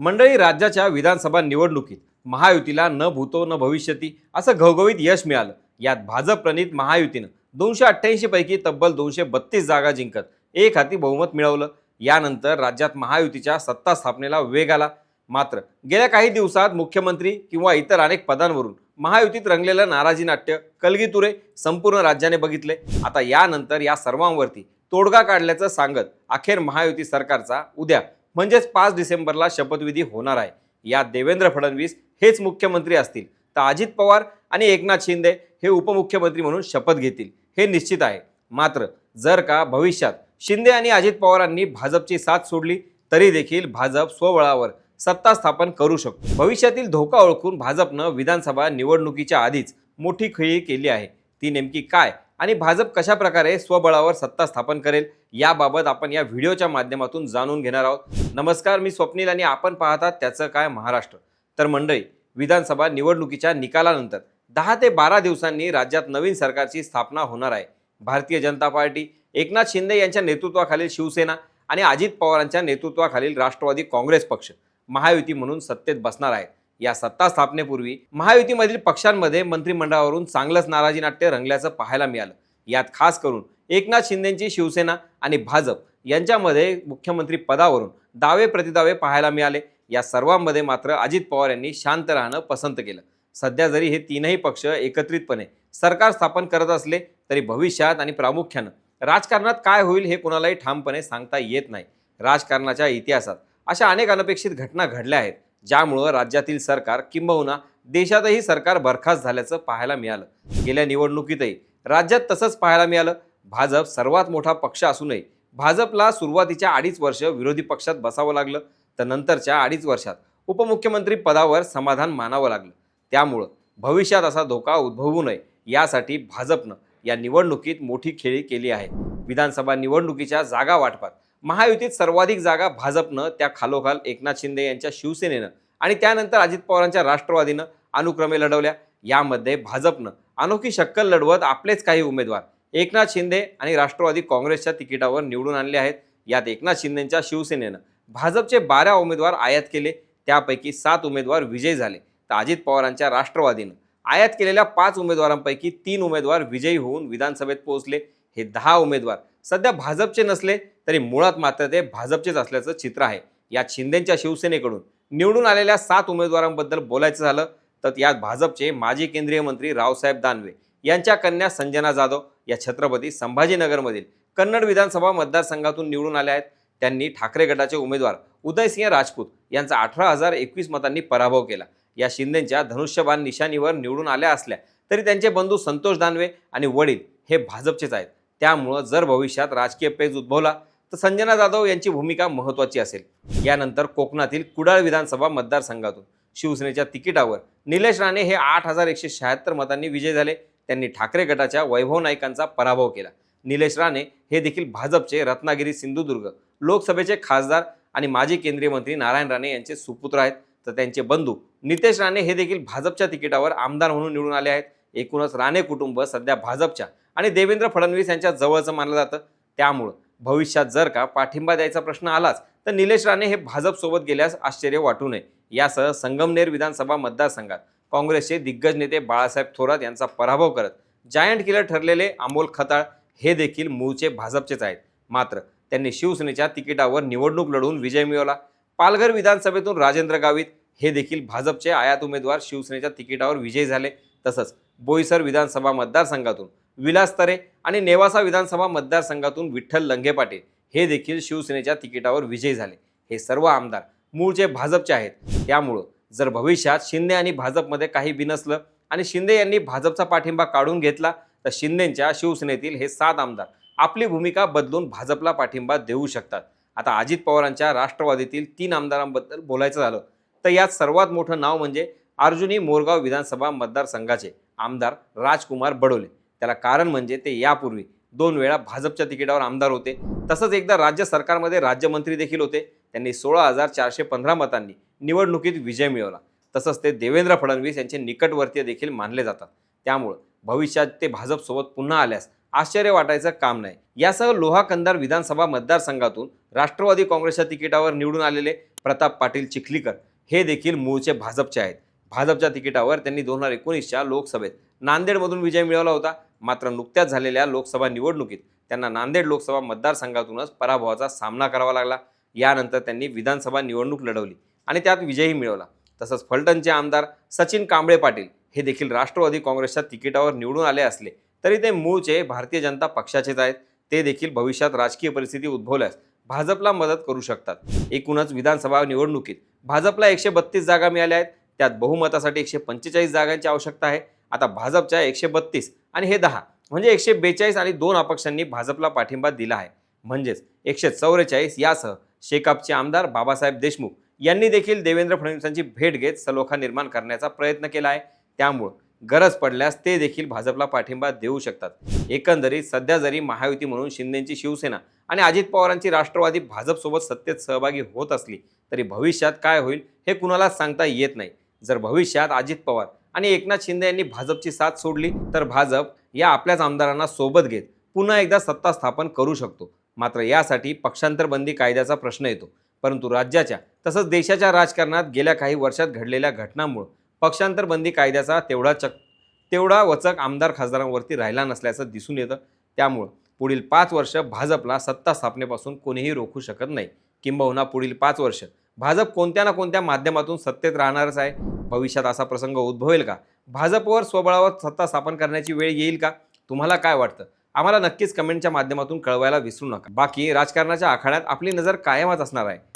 मंडळी राज्याच्या विधानसभा निवडणुकीत महायुतीला न भूतो न भविष्यती असं घवघवीत यश मिळालं. यात भाजप प्रणित महायुतीनं दोनशे अठ्ठ्याऐंशी पैकी तब्बल दोनशे बत्तीस जागा जिंकत एक हाती बहुमत मिळवलं. यानंतर राज्यात महायुतीच्या सत्ता स्थापनेला वेग आला. मात्र गेल्या काही दिवसात मुख्यमंत्री किंवा इतर अनेक पदांवरून महायुतीत रंगलेलं नाराजी नाट्य कलगीतुरे संपूर्ण राज्याने बघितले. आता यानंतर या सर्वांवरती तोडगा काढल्याचं सांगत अखेर महायुती सरकारचा उद्या म्हणजेच पाच डिसेंबरला शपथविधी होणार आहे. यात देवेंद्र फडणवीस हेच मुख्यमंत्री असतील तर अजित पवार आणि एकनाथ शिंदे हे उपमुख्यमंत्री म्हणून शपथ घेतील. हे निश्चित आहे. मात्र जर का भविष्यात शिंदे आणि अजित पवारांनी भाजपची साथ सोडली तरी देखील भाजप स्वबळावर सत्ता स्थापन करू शकतो. भविष्यातील धोका ओळखून भाजपनं विधानसभा निवडणुकीच्या आधीच मोठी खेळी केली आहे. ती नेमकी काय आणि भाजप कशा प्रकारे स्वबळावर सत्ता स्थापन करेल याबाबत आपण या व्हिडिओच्या माध्यमातून जाणून घेणार आहोत. नमस्कार मी स्वप्नील आणि आपण पाहतात त्याचं काय महाराष्ट्र. तर मंडळी विधानसभा निवडणुकीच्या निकालानंतर दहा ते बारा दिवसांनी राज्यात नवीन सरकारची स्थापना होणार आहे. भारतीय जनता पार्टी एकनाथ शिंदे यांच्या नेतृत्वाखालील शिवसेना आणि अजित पवारांच्या नेतृत्वाखालील राष्ट्रवादी काँग्रेस पक्ष महायुती म्हणून सत्तेत बसणार आहेत. या सत्ता स्थापनेपूर्वी महायुतीमधील पक्षांमध्ये मंत्रिमंडळावरून चांगलंच नाराजी नाट्य रंगल्याचं पाहायला मिळालं. यात खास करून एकनाथ शिंदेंची शिवसेना आणि भाजप यांच्यामध्ये मुख्यमंत्री पदावरून दावे प्रतिदावे पाहायला मिळाले. या सर्वांमध्ये मात्र अजित पवार यांनी शांत राहणं पसंत केलं. सध्या जरी हे तीनही पक्ष एकत्रितपणे सरकार स्थापन करत असले तरी भविष्यात आणि प्रामुख्यानं राजकारणात काय होईल हे कोणालाही ठामपणे सांगता येत नाही. राजकारणाच्या इतिहासात अशा अनेक अनपेक्षित घटना घडल्या आहेत ज्यामुळं राज्यातील सरकार किंबहुना देशातही सरकार बरखास्त झाल्याचं पाहायला मिळालं. गेल्या निवडणुकीतही राज्यात तसंच पाहायला मिळालं. भाजप सर्वात मोठा पक्ष असूनही भाजपला सुरुवातीच्या अडीच वर्ष विरोधी पक्षात बसावं लागलं तर नंतरच्या अडीच वर्षात उपमुख्यमंत्री पदावर समाधान मानावं लागलं. त्यामुळं भविष्यात असा धोका उद्भवू नये यासाठी भाजपनं या निवडणुकीत मोठी खेळी केली आहे. विधानसभा निवडणुकीच्या जागा वाटपात. महायुतीत सर्वाधिक जागा भाजपनं त्या खालोखाल एकनाथ शिंदे यांच्या शिवसेनेनं आणि त्यानंतर अजित पवारांच्या राष्ट्रवादीनं अनुक्रमे लढवल्या. यामध्ये भाजपनं अनोखी शक्कल लढवत आपलेच काही उमेदवार एकनाथ शिंदे आणि राष्ट्रवादी काँग्रेसच्या तिकिटावर निवडून आणले आहेत. यात एकनाथ शिंदेंच्या शिवसेनेनं भाजपचे बारा उमेदवार आयात केले. त्यापैकी सात उमेदवार विजयी झाले. तर अजित पवारांच्या राष्ट्रवादीनं आयात केलेल्या पाच उमेदवारांपैकी तीन उमेदवार विजयी होऊन विधानसभेत पोहोचले. हे दहा उमेदवार सध्या भाजपचे नसले तरी मुळात मात्र ते भाजपचेच असल्याचं चित्र आहे. यात शिंदेंच्या शिवसेनेकडून निवडून आलेल्या सात उमेदवारांबद्दल बोलायचं झालं. तर यात भाजपचे माजी केंद्रीय मंत्री रावसाहेब दानवे यांच्या कन्या संजना जाधव या छत्रपती संभाजीनगरमधील कन्नड विधानसभा मतदारसंघातून निवडून आल्या आहेत. त्यांनी ठाकरे गटाचे उमेदवार उदयसिंह राजपूत यांचा अठरा हजार एकवीस मतांनी पराभव केला. या शिंदेच्या धनुष्यबाण निशाणीवर निवडून आल्या असल्या तरी त्यांचे बंधू संतोष दानवे आणि वडील हे भाजपचेच आहेत. त्यामुळं जर भविष्यात राजकीय पेज उद्भवला तर संजना जाधव यांची भूमिका महत्त्वाची असेल. यानंतर कोकणातील कुडाळ विधानसभा मतदारसंघातून शिवसेनेच्या तिकिटावर निलेश राणे हे आठ हजार एकशे शहात्तर मतांनी विजय झाले. त्यांनी ठाकरे गटाच्या वैभव नाईकांचा पराभव केला. निलेश राणे हे देखील भाजपचे रत्नागिरी सिंधुदुर्ग लोकसभेचे खासदार आणि माजी केंद्रीय मंत्री नारायण राणे यांचे सुपुत्र आहेत. तर त्यांचे बंधू नितेश राणे हे देखील भाजपच्या तिकिटावर आमदार म्हणून निवडून आले आहेत. एकूणच राणे कुटुंब सध्या भाजपच्या आणि देवेंद्र फडणवीस यांच्या जवळचं मानलं जातं. त्यामुळं भविष्यात जर का पाठिंबा द्यायचा प्रश्न आलाच तर निलेश राणे हे भाजपसोबत गेल्यास आश्चर्य वाटू नये. यासह संगमनेर विधानसभा मतदारसंघात काँग्रेसचे दिग्गज नेते बाळासाहेब थोरात यांचा पराभव करत जायंट किलर ठरलेले अमोल खताळ हे देखील मूळचे भाजपचेच आहेत. मात्र त्यांनी शिवसेनेच्या तिकिटावर निवडणूक लढवून विजय मिळवला. पालघर विधानसभेतून राजेंद्र गावित हे देखील भाजपचे आयात उमेदवार शिवसेनेच्या तिकिटावर विजयी झाले. तसंच बोईसर विधानसभा मतदारसंघातून विलास तरे आणि नेवासा विधानसभा मतदारसंघातून विठ्ठल लंघे पाटील हे देखील शिवसेनेच्या तिकिटावर विजयी झाले. हे सर्व आमदार मूळचे भाजपचे आहेत. त्यामुळं जर भविष्यात शिंदे आणि भाजपमध्ये काही बिनसलं आणि शिंदे यांनी भाजपचा पाठिंबा काढून घेतला तर शिंदेंच्या शिवसेनेतील हे सात आमदार आपली भूमिका बदलून भाजपला पाठिंबा देऊ शकतात. आता अजित पवारांच्या राष्ट्रवादीतील तीन आमदारांबद्दल बोलायचं झालं तर यात सर्वात मोठं नाव म्हणजे अर्जुनी मोरगाव विधानसभा मतदारसंघाचे आमदार राजकुमार बडोले. त्याला कारण म्हणजे ते यापूर्वी दोन वेळा भाजपच्या तिकिटावर आमदार होते. तसंच एकदा राज्य सरकारमध्ये राज्यमंत्री देखील होते. त्यांनी सोळा हजार चारशे पंधरा मतांनी निवडणुकीत विजय मिळवला. तसंच ते देवेंद्र फडणवीस यांचे निकटवर्तीय देखील मानले जातात. त्यामुळं भविष्यात ते भाजपसोबत पुन्हा आल्यास आश्चर्य वाटायचं काम नाही. यासह लोहा कंदार विधानसभा मतदारसंघातून राष्ट्रवादी काँग्रेसच्या तिकिटावर निवडून आलेले प्रताप पाटील चिखलीकर हे देखील मूळचे भाजपचे आहेत. भाजपच्या तिकिटावर त्यांनी दोन हजार एकोणीसच्या लोकसभेत नांदेडमधून विजय मिळवला होता. मात्र नुकत्याच झालेल्या लोकसभा निवडणुकीत त्यांना नांदेड लोकसभा मतदारसंघातूनच पराभवाचा सामना करावा लागला. यानंतर त्यांनी विधानसभा निवडणूक लढवली. आणि त्यात विजयही मिळवला. तसंच फलटणचे आमदार सचिन कांबळे पाटील हे देखील राष्ट्रवादी काँग्रेसच्या तिकिटावर निवडून आले असले तरी ते मूळचे भारतीय जनता पक्षाचेच आहेत. ते देखील भविष्यात राजकीय परिस्थिती उद्भवल्यास भाजपला मदत करू शकतात. एकूणच विधानसभा निवडणुकीत भाजपला एकशे बत्तीस जागा मिळाल्या आहेत. त्यात बहुमतासाठी एकशे पंचेचाळीस जागांची आवश्यकता आहे. आता भाजपच्या एकशे बत्तीस आणि हे दहा म्हणजे एकशे बेचाळीस आणि दोन अपक्षांनी भाजपला पाठिंबा दिला आहे. म्हणजेच एकशे चौवेचाळीस यासह शेकापचे आमदार बाबासाहेब देशमुख यांनी देखील देवेंद्र फडणवीसांची भेट घेत सलोखा निर्माण करण्याचा प्रयत्न केला आहे. त्यामुळं गरज पडल्यास ते देखील भाजपला पाठिंबा देऊ शकतात. एकंदरीत सध्या जरी महायुती म्हणून शिंदेची शिवसेना आणि अजित पवारांची राष्ट्रवादी भाजपसोबत सत्तेत सहभागी होत असली तरी भविष्यात काय होईल हे कुणालाच सांगता येत नाही. जर भविष्यात अजित पवार आणि एकनाथ शिंदे यांनी भाजपची साथ सोडली तर भाजप या आपल्याच आमदारांना सोबत घेत पुन्हा एकदा सत्ता स्थापन करू शकतो. मात्र यासाठी पक्षांतरबंदी कायद्याचा प्रश्न येतो. परंतु राज्याच्या तसंच देशाच्या राजकारणात गेल्या काही वर्षात घडलेल्या घटनांमुळं पक्षांतर बंदी कायद्याचा तेवढा चक तेवढा वचक आमदार खासदारांवरती राहिला नसल्याचं दिसून येतं. त्यामुळं पुढील पाच वर्ष भाजपला सत्ता स्थापनेपासून कोणीही रोखू शकत नाही. किंबहुना पुढील पाच वर्ष भाजप कोणत्या ना कोणत्या माध्यमातून सत्तेत राहणारच आहे. भविष्यात असा प्रसंग उद्भवेल का? भाजपवर स्वबळावर सत्ता स्थापन करण्याची वेळ येईल का? तुम्हाला काय वाटतं? आम्हाला नक्कीच कमेंटच्या माध्यमातून कळवायला विसरू नका. बाकी राजकारणाच्या आखाड्यात आपली नजर कायमच असणार आहे.